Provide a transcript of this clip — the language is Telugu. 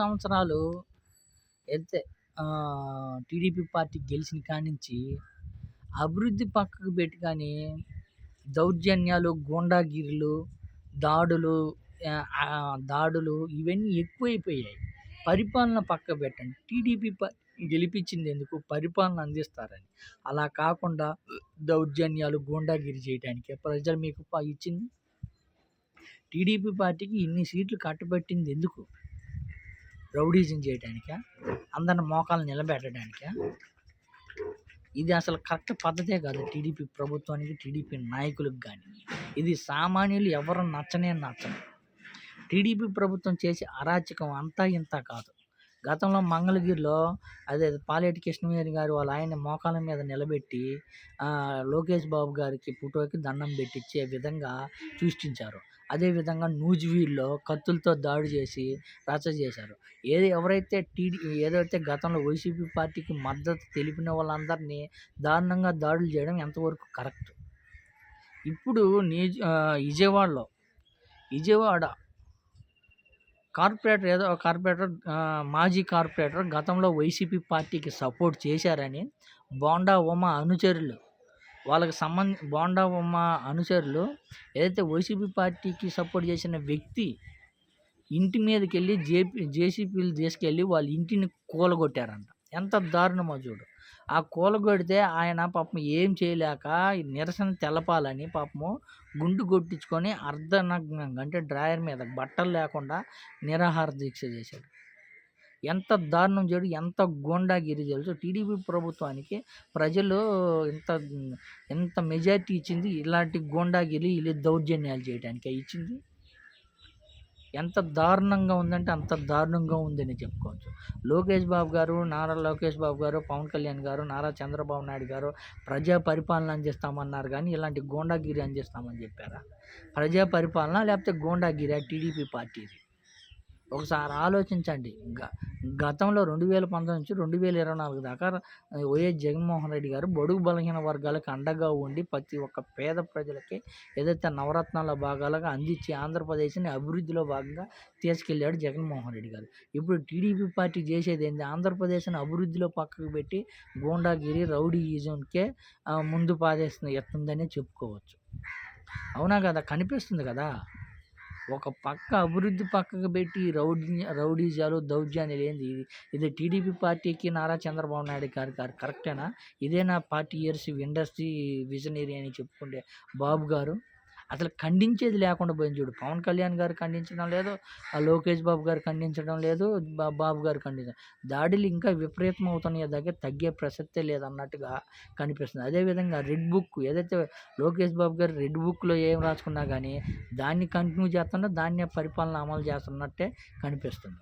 సంవత్సరాలు అయితే టీడీపీ పార్టీ గెలిచిన కానించి అభివృద్ధి పక్కకు పెట్టి కానీ దౌర్జన్యాలు గూండాగిరీలు దాడులు దాడులు ఇవన్నీ ఎక్కువైపోయాయి. పరిపాలన పక్క పెట్టండి. టీడీపీ గెలిపించింది ఎందుకు? పరిపాలన అందిస్తారని. అలా కాకుండా దౌర్జన్యాలు గూండాగిరి చేయడానికి ప్రజలు మీకు ఇచ్చింది. టీడీపీ పార్టీకి ఇన్ని సీట్లు కట్టబెట్టింది ఎందుకు? రౌడీజం చేయడానిక అందరిని మోకాలు నిలబెట్టడానికా ఇది అసలు కరెక్ట్ పద్ధతే కాదు టీడీపీ ప్రభుత్వానికి టీడీపీ నాయకులకు కానీ ఇది సామాన్యులు ఎవరు నచ్చనే నచ్చను టీడీపీ ప్రభుత్వం చేసే అరాచకం అంతా ఇంత కాదు. గతంలో మంగళగిరిలో అదే పాలేటి కృష్ణవేణి గారు వాళ్ళ ఆయన మోకాల మీద నిలబెట్టి లోకేష్ బాబు గారికి ఫోటోకి దండం పెట్టించే విధంగా సృష్టించారు. అదేవిధంగా నూజివీడ్లో కత్తులతో దాడి చేసి రచ్చ చేశారు. ఏది ఎవరైతే టీడీ ఏదైతే గతంలో వైసీపీ పార్టీకి మద్దతు తెలిపిన వాళ్ళందరినీ దారుణంగా దాడులు చేయడం ఎంతవరకు కరెక్ట్? ఇప్పుడు నీ విజయవాడలో విజయవాడ కార్పొరేటర్ ఏదో కార్పొరేటర్ మాజీ కార్పొరేటర్ గతంలో వైసీపీ పార్టీకి సపోర్ట్ చేశారని బోండా ఉమ అనుచరులు వాళ్ళకి సంబంధ బోండా ఉమ అనుచరులు ఏదైతే వైసీపీ పార్టీకి సపోర్ట్ చేసిన వ్యక్తి ఇంటి మీదకి వెళ్ళి జేపీ జేసీపీలు తీసుకెళ్ళి వాళ్ళ ఇంటిని కూలగొట్టారంట. ఎంత దారుణమో చూడు. ఆ కూలగొడితే ఆయన పాపం ఏం చేయలేక నిరసన తెలపాలని పాపము గుండు కొట్టించుకొని అర్ధనగ్నంగా అంటే డ్రాయర్ మీద బట్టలు లేకుండా నిరాహార దీక్ష చేశాడు. ఎంత దారుణం చేయడు ఎంత గోండాగిరి తెలుసు. టీడీపీ ప్రభుత్వానికి ప్రజలు ఇంత ఎంత మెజారిటీ ఇచ్చింది. ఇలాంటి గోండాగిరి ఇలా దౌర్జన్యాలు చేయడానికి ఇచ్చింది. ఎంత దారుణంగా ఉందంటే అంత దారుణంగా ఉందని చెప్పుకోవచ్చు. లోకేష్ బాబు గారు నారా లోకేష్ బాబు గారు పవన్ కళ్యాణ్ గారు నారా చంద్రబాబు నాయుడు గారు ప్రజా పరిపాలన అందిస్తామన్నారు కానీ ఇలాంటి గోండాగిరి అందిస్తామని చెప్పారా? ప్రజా పరిపాలన లేకపోతే గోండాగిరి టీడీపీ పార్టీది? ఒకసారి ఆలోచించండి. గ గతంలో రెండు వేల పంతొమ్మిది నుంచి రెండు వేల ఇరవై నాలుగు దాకా వైఎస్ జగన్మోహన్ రెడ్డి గారు బడుగు బలహీన వర్గాలకు అండగా ఉండి ప్రతి ఒక్క పేద ప్రజలకి ఏదైతే నవరత్నాల భాగాలుగా అందించి ఆంధ్రప్రదేశ్ని అభివృద్ధిలో భాగంగా తీసుకెళ్ళాడు జగన్మోహన్ రెడ్డి గారు. ఇప్పుడు టీడీపీ పార్టీ చేసేది ఏంటి ఆంధ్రప్రదేశ్ని అభివృద్ధిలో పక్కకు పెట్టి గోండాగిరి రౌడీయిజంకే ముందు పాదేస్తుంది ఎత్తుందనే చెప్పుకోవచ్చు. అవునా కదా? కనిపిస్తుంది కదా? ఒక పక్క అభివృద్ధి పక్కకు పెట్టి రౌడీ రౌడీజాలు దౌర్జన్యాలు ఏంది? ఇది ఇది టీడీపీ పార్టీకి నారా చంద్రబాబు నాయుడు గారి గారు కరెక్టేనా? ఇదేనా పార్టీ ఇయర్స్ ఇండస్ట్రీ విజనరీ అని చెప్పుకుంటే బాబు గారు అసలు ఖండించేది లేకుండా పోయింది చూడు. పవన్ కళ్యాణ్ గారు ఖండించడం లేదు ఆ లోకేష్ బాబు గారు ఖండించడం లేదు బాబు గారు ఖండించడం. దాడులు ఇంకా విపరీతం అవుతున్నాయి దగ్గర తగ్గే ప్రసక్తే లేదన్నట్టుగా కనిపిస్తుంది. అదేవిధంగా రెడ్ బుక్ ఏదైతే లోకేష్ బాబు గారు రెడ్ బుక్లో ఏం రాసుకున్నా కానీ దాన్ని కంటిన్యూ చేస్తున్నా దాన్ని పరిపాలన అమలు చేస్తున్నట్టే కనిపిస్తుంది.